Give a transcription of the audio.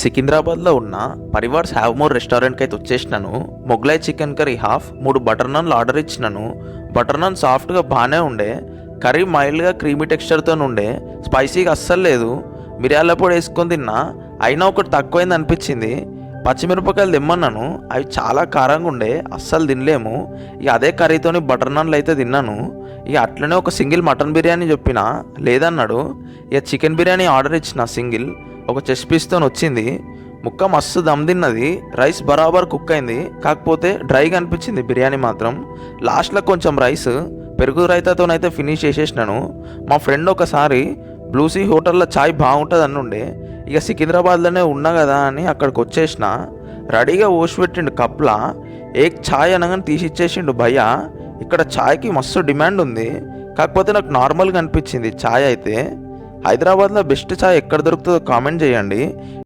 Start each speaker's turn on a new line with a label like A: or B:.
A: సికింద్రాబాద్లో ఉన్న పరివార్స్ have more రెస్టారెంట్కి అయితే వచ్చేసినాను. మొగ్లాయ్ చికెన్ కర్రీ హాఫ్ మూడు బటర్ నాన్లు ఆర్డర్ ఇచ్చినాను. బటర్ నాన్ సాఫ్ట్గా బాగానే ఉండే కర్రీ మైల్డ్గా క్రీమీ టెక్స్చర్తో ఉండే స్పైసీగా అస్సలు లేదు. మిరియాల పొడి వేసుకొని తిన్నా అయినా ఒకటి తక్కువైంది అనిపించింది. పచ్చిమిరపకాయలు తెమ్మన్నాను అవి చాలా కారంగా ఉండే అస్సలు తినలేము. ఇక అదే కర్రీతోని బటర్ నాన్లు అయితే తిన్నాను. ఇక అట్లనే ఒక సింగిల్ మటన్ బిర్యానీ చెప్పిన లేదన్నాడు. ఇక చికెన్ బిర్యానీ ఆర్డర్ ఇచ్చిన సింగిల్ ఒక చెస్ట్ పీస్తో వచ్చింది. ముక్క మస్తు దమ్ తిన్నది. రైస్ బరాబర్ కుక్ అయింది. కాకపోతే డ్రైగా అనిపించింది బిర్యానీ మాత్రం. లాస్ట్లో కొంచెం రైస్ పెరుగు రైతాతోనైతే ఫినిష్ చేసేసినాను. మా ఫ్రెండ్ ఒకసారి బ్లూసీ హోటల్లో చాయ్ బాగుంటుంది అని ఇక సికింద్రాబాద్లోనే ఉన్నా కదా అని అక్కడికి వచ్చేసిన. రెడీగా ఓసి పెట్టిండు కప్లా. ఏక్ ఛాయ్ అనగానే తీసి ఇచ్చేసిండు భయ్య. ఇక్కడ ఛాయ్కి మస్తు డిమాండ్ ఉంది. కాకపోతే నాకు నార్మల్గా అనిపించింది ఛాయ్ అయితే. హైదరాబాద్లో బెస్ట్ ఛాయ్ ఎక్కడ దొరుకుతుందో కామెంట్ చేయండి.